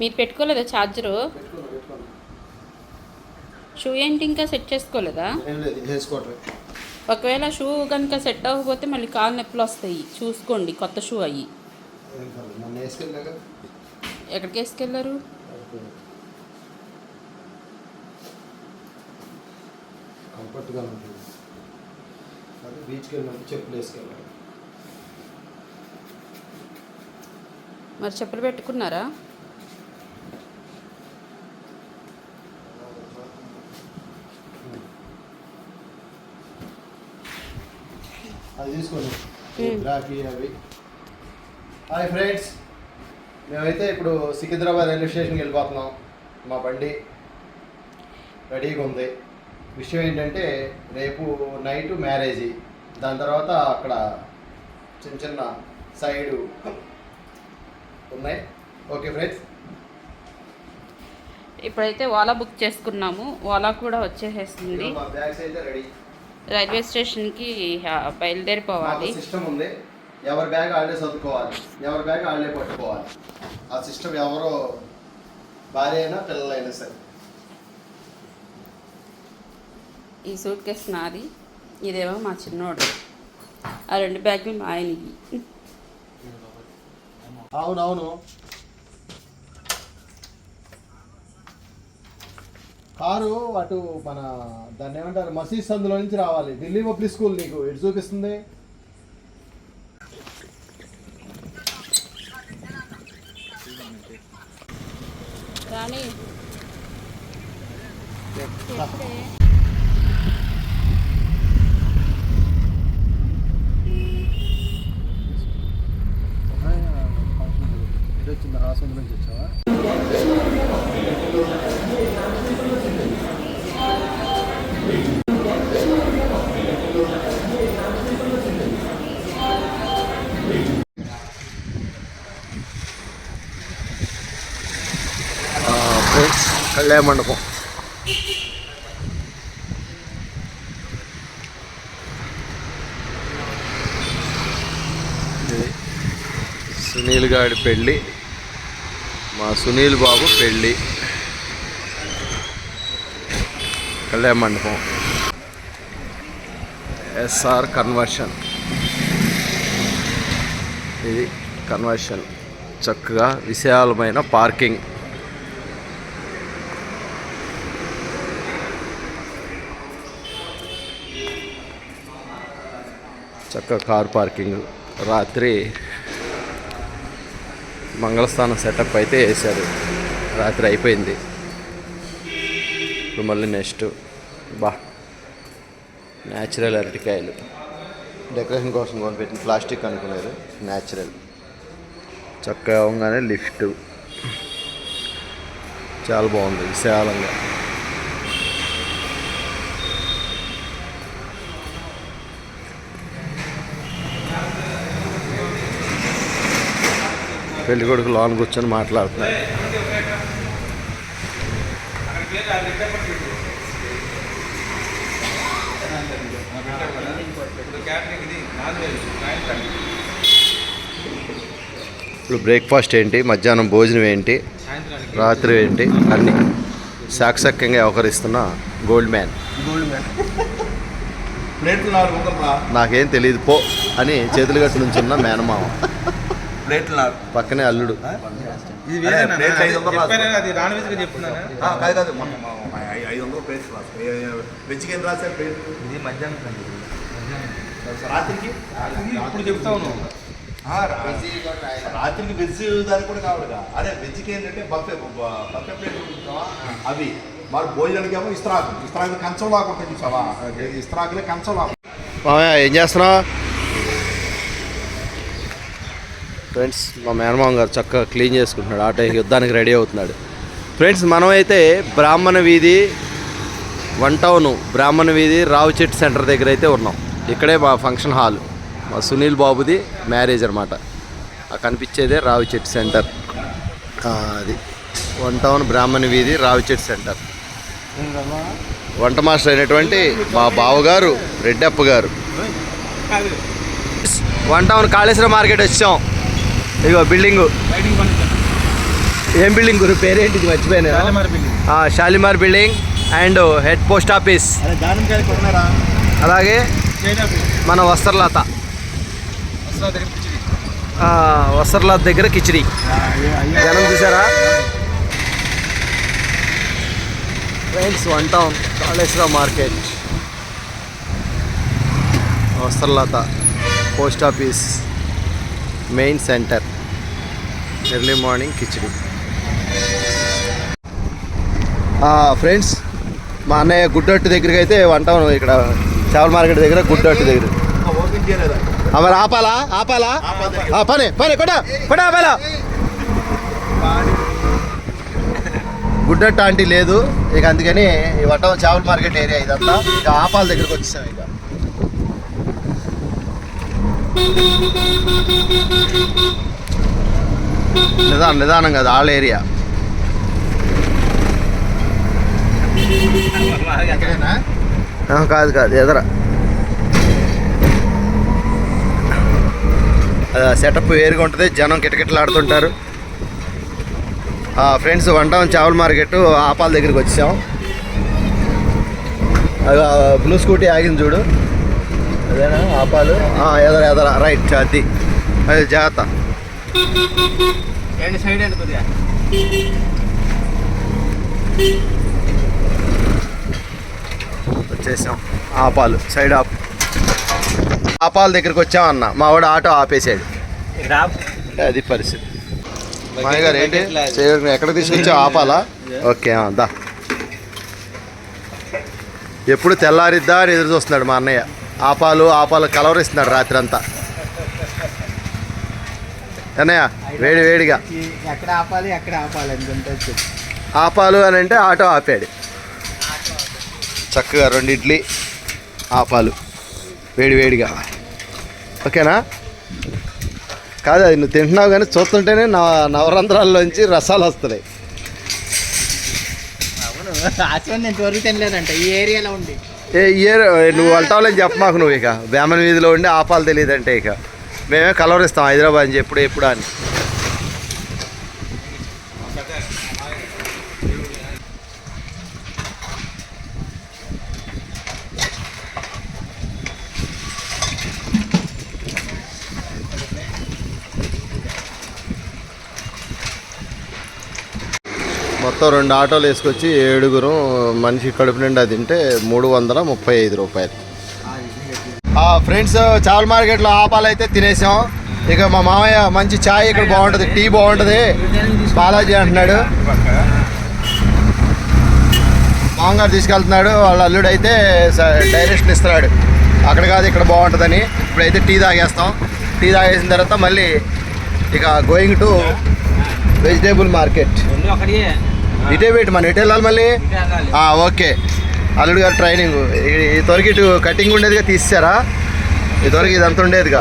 మీరు పెట్టుకోలేదా charger? Shoe ఏంటి ఇంకా సెట్ చేసుకోలేదా? ఒకవేళ షూ కనుక సెట్ అవ్వకపోతే మళ్ళీ కాలు నొప్పులు వస్తాయి. చూసుకోండి కొత్త షూ అయ్యి ఎక్కడికి వేసుకెళ్ళారు? కంఫర్ట్గా ఉంటుంది. అదే బీచ్కి వెళ్ళినప్పుడు చెప్పులు వేసుకెళ్ళాలి. మరి చెప్పులు పెట్టుకున్నారా? అది తీసుకోండి. బ్రాకి అవి. Hi friends. మేమైతే ఇప్పుడు సికింద్రాబాద్ రైల్వే స్టేషన్కి వెళ్ళిపోతున్నాం. మా బండి రెడీగా ఉంది. విషయం ఏంటంటే రేపు నైట్ మ్యారేజీ. దాని తర్వాత అక్కడ చిన్న చిన్న సైడు ఉన్నాయి. Okay friends. ఇప్పుడైతే ఓలా బుక్ చేసుకున్నాము. ఓలా కూడా వచ్చేసేస్తుంది మా బ్యాగ్స్ అయితే రెడీ. రైల్వే స్టేషన్కి బయలుదేరిపోవాలి. సిస్టమ్ ఉంది. ఎవరి బ్యాగ్ వాళ్ళే చదువుకోవాలి ఎవరి బ్యాగ్ వాళ్ళే పట్టుకోవాలి. ఆ సిస్టమ్ ఎవరో భార్య అయినా పిల్లలైనా సరే. ఈ సూట్ కేసు నాది. ఇదేమో మా చిన్నోడు ఆ రెండు బ్యాగులు మా ఆయనకి అవునవును. కారు అటు మన దాన్ని ఏమంటారు మసీద్ సందులో నుంచి రావాలి. ఢిల్లీ పబ్లిక్ స్కూల్ నీకు ఎటు చూపిస్తుంది? వచ్చింది? రాసందు నుంచి వచ్చావా? కళ్యాణ మండపం. ఇది సునీల్ గారి పెళ్ళి మా సునీల్ బాబు పెళ్ళి. కళ్యాణ మండపం. SR conversion. ఇది కన్వర్షన్. చక్కగా విశాలమైన పార్కింగ్. చక్కగా కార్ పార్కింగ్. రాత్రి మంగళస్థానం సెటప్ అయితే వేశారు రాత్రి అయిపోయింది. ఇప్పుడు మళ్ళీ నెక్స్ట్. బా. న్యాచురల్ అరటికాయలు. డెకరేషన్ కోసం కొనిపెట్టిన ప్లాస్టిక్ అనుకున్నారు న్యాచురల్. చక్కగా అవగానే లిఫ్ట్. చాలా బాగుంది విశాలంగా. పెళ్ళి కొడుకు లోన్ కూర్చొని మాట్లాడుతున్నాడు ఇప్పుడు బ్రేక్ఫాస్ట్ ఏంటి? మధ్యాహ్నం భోజనం ఏంటి? రాత్రి ఏంటి? అన్నీ సాక్షక్యంగా వ్యవహరిస్తున్న గోల్డ్ మ్యాన్. గోల్డ్ నాకేం తెలియదు పో అని చేతులు కట్టి నుంచున్న మేనమామ. ప్లేట్లు నాలుగు పక్కనే అల్లుడు. ఇది? ప్లేట్లు ఐదు వందలు చెప్పాను. అది నాన్ వెజ్ చెప్తున్నానా ఆ, కాదు కాదు. మొన్న మా- మా ఐ- ఐదు వందలు ప్లేట్లు రాసుకో. ఏ- ఏ- వెజ్కి ఏం రాశారు ప్లేట్లు? ఇది మధ్యాహ్నం సంగతి. రాత్రికి? ఇది ఇప్పుడు చెప్తా ఉన్నావు ఆ, రా- రాత్రికి వెజ్ దానికి కూడా కావాలిగా అరే వెజ్కి ఏంటంటే బఫే బఫే ప్లేట్లు చూస్తావా? అవి. మరి భోజనానికి ఏమో ఇస్త్రాకు. ఇస్త్రాకు కంచం లాకుంటుంది చూసావా? ఇస్త్రాకులే కంచం లాకు మామయ్య ఏం చేస్తున్నావు? ఫ్రెండ్స్ మా మేనమామ గారు చక్కగా క్లీన్ చేసుకుంటున్నాడు. ఆటో యుద్ధానికి రెడీ అవుతున్నాడు. ఫ్రెండ్స్ మనమైతే బ్రాహ్మణ వీధి వన్ టౌన్ బ్రాహ్మణ వీధి రావు చెట్టు సెంటర్ దగ్గర అయితే ఉన్నాం. ఇక్కడే మా ఫంక్షన్ హాల్. మా సునీల్ బాబుది మ్యారేజ్ అనమాట ఆ కనిపించేదే రావు చెట్టు సెంటర్ అది. వన్ టౌన్ బ్రాహ్మణ వీధి రావు చెట్టు సెంటర్. వంట మాస్టర్ అయినటువంటి మా బావగారు రెడ్డప్ప గారు. వన్ టౌన్ కాళేశ్వరం మార్కెట్ వచ్చాం. ఇగో బిల్డింగ్. ఏం బిల్డింగ్ గురు? మర్చిపోయాను? శాలిమార్ బిల్డింగ్. ఆ, Shalimar building and head post office. అలాగే మన వస్త్రలత. వస్త్రలత దగ్గర కిచిడి. జనం చూసారా? Friends one town Kaleshwaram market. Vastralatha post office main centre. Early morning khichdi. Friends మా అన్నయ్య గుడ్డట్టు దగ్గరికి అయితే వన్ టౌన్ ఇక్కడ చేపల మార్కెట్ దగ్గర గుడ్డట్టు దగ్గర. మరి ఆపాలా? ఆపాలా? పనే పని పని కొట్ట కొట్ట ఆపాలా? గుడ్డట్టు ఆంటీ లేదు. ఇక అందుకని ఈ వట్టం చేపల మార్కెట్ ఏరియా ఇదంతా. ఇక ఆపాల దగ్గరకు వచ్చేసాం ఇక. నిదానం నిదానం కదా ఆల్ ఏరియా. కాదు కాదు ఎదర. సెటప్ వేరుగా ఉంటుంది జనం కిటకిటలాడుతుంటారు. ఫ్రెండ్స్ వన్ టౌన్ చేపల మార్కెట్ ఆపాల దగ్గరికి వచ్చాం. బ్లూ స్కూటీ ఆగింది చూడు. అదేనా ఆపాలు? ఎదర ఎదర రైట్ అది. అది జాగ్రత్త రెండు సైడ్ అండి కొద్దిగా. వచ్చేసాం. ఆపాలు సైడ్ ఆప్. ఆపాల దగ్గరికి వచ్చామన్న మా వాడు ఆటో ఆపేసాడు. అది పరిస్థితి. మాయ గారు ఏంటి? ఎక్కడ తీసుకొచ్చా ఆపాలా? ఓకే దా. ఎప్పుడు తెల్లారిద్దా అని ఎదురు చూస్తున్నాడు మా అన్నయ్య. ఆపాలు ఆపాలు కలవరిస్తున్నాడు రాత్రి అంతా అన్నయ్య వేడి వేడిగా. ఎక్కడ ఆపాలి ఎక్కడ ఆపాలి ఆపాలు అని అంటే ఆటో ఆపాడు. చక్కగా రెండు ఇడ్లీ ఆపాలు. వేడి వేడిగా. ఓకేనా? కాదు అది నువ్వు తింటున్నావు కానీ చూస్తుంటేనే నవ నవరంధ్రాల్లోంచి రసాలు వస్తున్నాయి. ఏ ఇయర్ నువ్వు అంటావులని చెప్ప మాకు నువ్వు ఇక. వేమన వీధిలో ఉండి ఆపాలు తెలియదంటే ఇక. మేమే కలవరిస్తాం హైదరాబాద్ నుంచి ఎప్పుడు ఎప్పుడు అని. మొత్తం రెండు ఆటోలు వేసుకొచ్చి ఏడుగురు మనిషి కడుపు నిండా తింటే మూడు వందల ముప్పై ఐదు రూపాయలు. ఫ్రెండ్స్ చావల్ మార్కెట్లో ఆపాలు అయితే తినేసాం. ఇక మా మామయ్య మంచి ఛాయ్ ఇక్కడ బాగుంటుంది టీ బాగుంటుంది. బాలాజీ అంటున్నాడు. మామగారు తీసుకెళ్తున్నాడు వాళ్ళ అల్లుడు అయితే డైరెక్షన్ ఇస్తున్నాడు. అక్కడ కాదు ఇక్కడ బాగుంటుందని. ఇప్పుడైతే టీ తాగేస్తాం. టీ తాగేసిన తర్వాత మళ్ళీ ఇక గోయింగ్ టు వెజిటేబుల్ మార్కెట్ ఇటే పెట్టి మన ఎటు వెళ్ళాలి మళ్ళీ? ఓకే. అల్లుడు గారు ట్రైనింగ్ త్వరకి ఇటు కటింగ్ ఉండేదిగా తీసారా ఇదివరకు ఇదంతా ఉండేదిగా.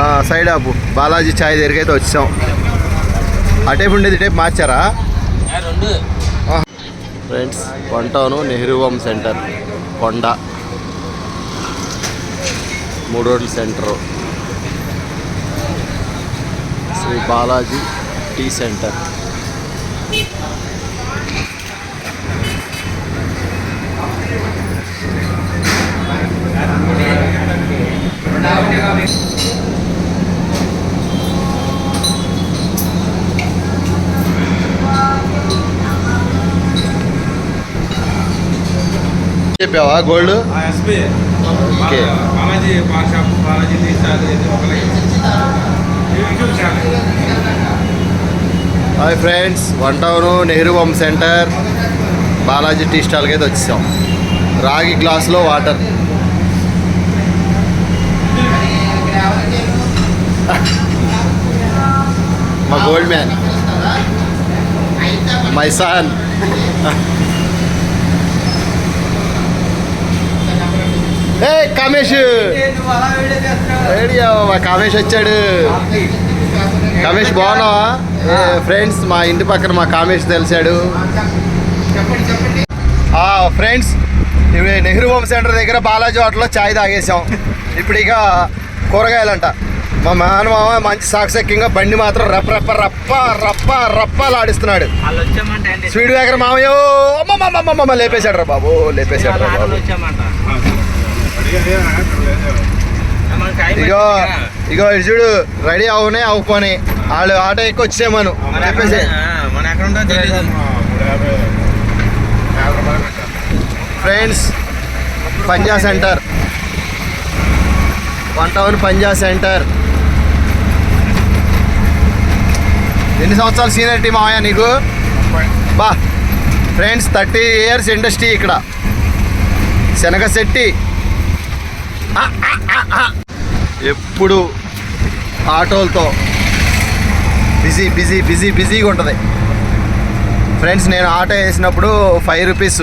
ఆ, సైడ్ ఆపు. బాలాజీ ఛాయ్ దగ్గరికి అయితే వచ్చాం అటేపు ఉండేది ఇటేపు మార్చారా? Friends one town Nehru home centre. కొండ. మూడు రోడ్ల centre. Shri Balaji tea centre. చెప్పావా? Gold? Okay. Hi friends one town Nehru home centre. Balaji tea స్టాల్కి అయితే వచ్చాం రాగి గ్లాసులో వాటర్. మా gold man. My son a Kamesh. Kamesh వచ్చాడు. కామేష్ బాగున్నావా? ఫ్రెండ్స్ మా ఇంటి పక్కన మా కామేష్ తెలిసాడు. ఆ, ఫ్రెండ్స్ ఇవి నెహ్రూ హోమ్ సెంటర్ దగ్గర బాలాజీ హోటల్లో చాయ్ తాగేసాం ఇప్పుడు ఇక కూరగాయలంట. మా మేనమామ మంచి సాక్షక్యంగా బండి మాత్రం రప్ప రప్ప రప్ప రప్ప రప్ప ఆడిస్తున్నాడు. స్పీడ్ బ్రేకర్ మామయ్యో అమ్మమ్మమ్మమ్మ లేపేశాడు రా బాబు లేపేశాడు రా బాబు. ఇగో. ఇగో చూడు రెడీ అవునే అవ్వపోని వాళ్ళు ఆటో ఎక్కువ వచ్చేమను చెప్పేసి friends Panja centre. One town Panja centre. ఎన్ని సంవత్సరాలు సీనియరిటీ మావయ్య నీకు? బా ఫ్రెండ్స్ థర్టీ ఇయర్స్ ఇండస్ట్రీ ఇక్కడ. శనగ శెట్టి ఆ, ఆ, ఆ, ఆ. ఎప్పుడు ఆటోలతో బిజీ బిజీ బిజీ బిజీగా ఉంటుంది. ఫ్రెండ్స్ నేను ఆటో వేసినప్పుడు five rupees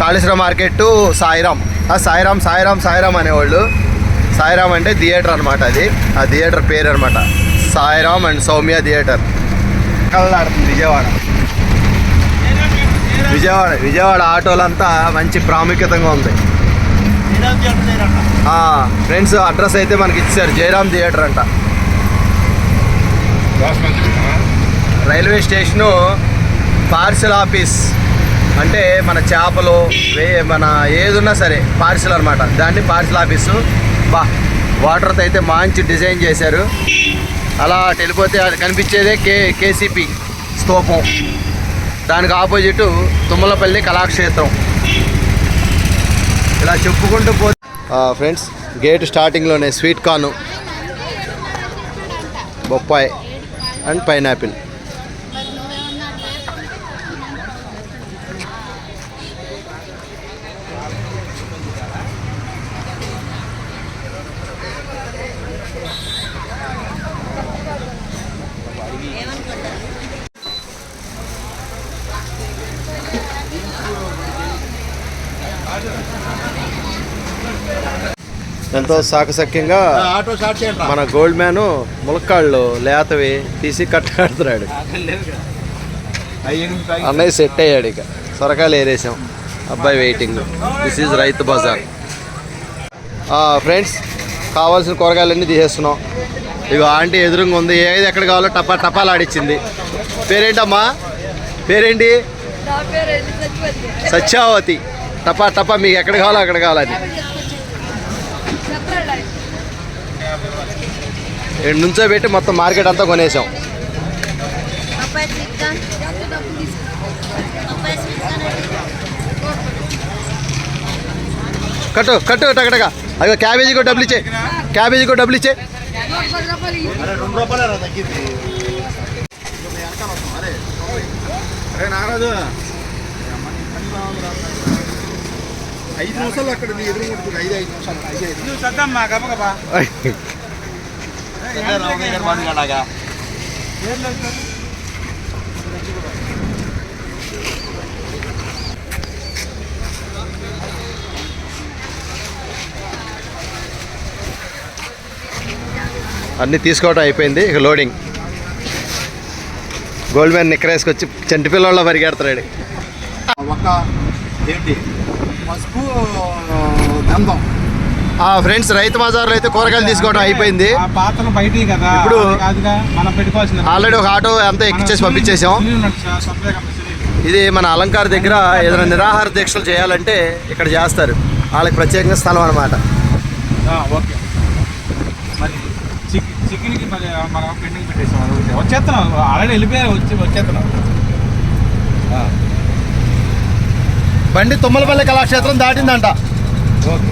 Kaleswaram market Sairam. ఆ సాయిరామ్ సాయిరామ్ సాయిరామ్ అనేవాళ్ళు. సాయిరామ్ అంటే థియేటర్ అనమాట అది. ఆ థియేటర్ పేరు అనమాట సాయిరామ్ అండ్ సౌమ్య థియేటర్. కళ్ళాడుతుంది విజయవాడ. విజయవాడ విజయవాడ ఆటోలంతా మంచి ప్రాముఖ్యతంగా ఉంది. ఫ్రెండ్స్ అడ్రస్ అయితే మనకి ఇచ్చారు. జయరామ్ థియేటర్ అంట. Railway station parcel office. అంటే మన చేపలు వే మన ఏదున్నా సరే పార్సల్ అనమాట దాన్ని పార్సల్ ఆఫీసు. బా వాటర్తో అయితే మంచి డిజైన్ చేశారు. అలా వెళ్ళిపోతే అది కనిపించేదే కే కేసీపీ స్తూపం. దానికి ఆపోజిట్ తుమ్మలపల్లి కళాక్షేత్రం. ఇలా చెప్పుకుంటూ పో ఫ్రెండ్స్ గేట్ స్టార్టింగ్లోనే స్వీట్ కార్న్ బొప్పాయి అండ్ పైనాపిల్. ఎంతో సాకసక్యంగా ఆటో స్టార్ట్ చేయండి మన గోల్డ్ మ్యాన్ ములక్కాళ్ళు లేతవి తీసి కట్టాడుతున్నాడు అన్నయ్య సెట్ అయ్యాడు ఇక. సొరకాయలు ఏరేసాం. అబ్బాయి waiting this is Rythu Bazar friends కావాల్సిన కూరగాయలన్నీ తీసేస్తున్నాం. ఇగో ఆంటీ ఎదురుగా ఉంది. ఏది ఎక్కడ కావాలో టపా టపాలు ఆడిచ్చింది. పేరేంటమ్మా? పేరేంటి? నా పేరు ఎలిజబెత్ సత్యావతి. టపా టపా మీకు ఎక్కడ కావాలో అక్కడ కావాలని. ఇక్కడ నుంచో పెట్టి మొత్తం మార్కెట్ అంతా కొనేసాం. కట్టు కట్టు టకటక అయ్యో క్యాబేజీకి ఒక డబ్బులు ఇచ్చే. క్యాబేజీకి ఒక డబ్బులు ఇచ్చే. నారాజు ఐదు నిమిషాలు అక్కడ ఎదురు ఐదు ఐదు నిమిషాలు ఐదు ఐదు. అలాగా అన్నీ తీసుకోవడం అయిపోయింది ఇక లోడింగ్ గోల్డ్ మ్యాన్ నిక్కరేసుకొచ్చి చంటి పిల్లల్లో పరిగెడతాడు ఒక ఏంటి? పసుపు గంధం. ఫ్రెండ్స్ రైతు బజార్లో అయితే కూరగాయలు తీసుకోవడం అయిపోయింది. ఇప్పుడు ఆల్రెడీ ఒక ఆటో అంతా ఎక్కిచ్చేసి పంపించేసాం. ఇది మన అలంకార దగ్గర ఏదైనా నిరాహార దీక్షలు చేయాలంటే ఇక్కడ చేస్తారు. వాళ్ళకి ప్రత్యేకంగా స్థలం అనమాట ఓకే. మరి చిక్ చికెన్కి మరి మనం పెండింగ్ పెట్టేసాం అది ఒకటి. వచ్చేస్తున్నాం ఆల్రెడీ వెళ్ళిపోయారు వచ్చి వచ్చేస్తున్నాం. బండి తుమ్మలపల్లి కళాక్షేత్రం దాటిందంట. ఓకే.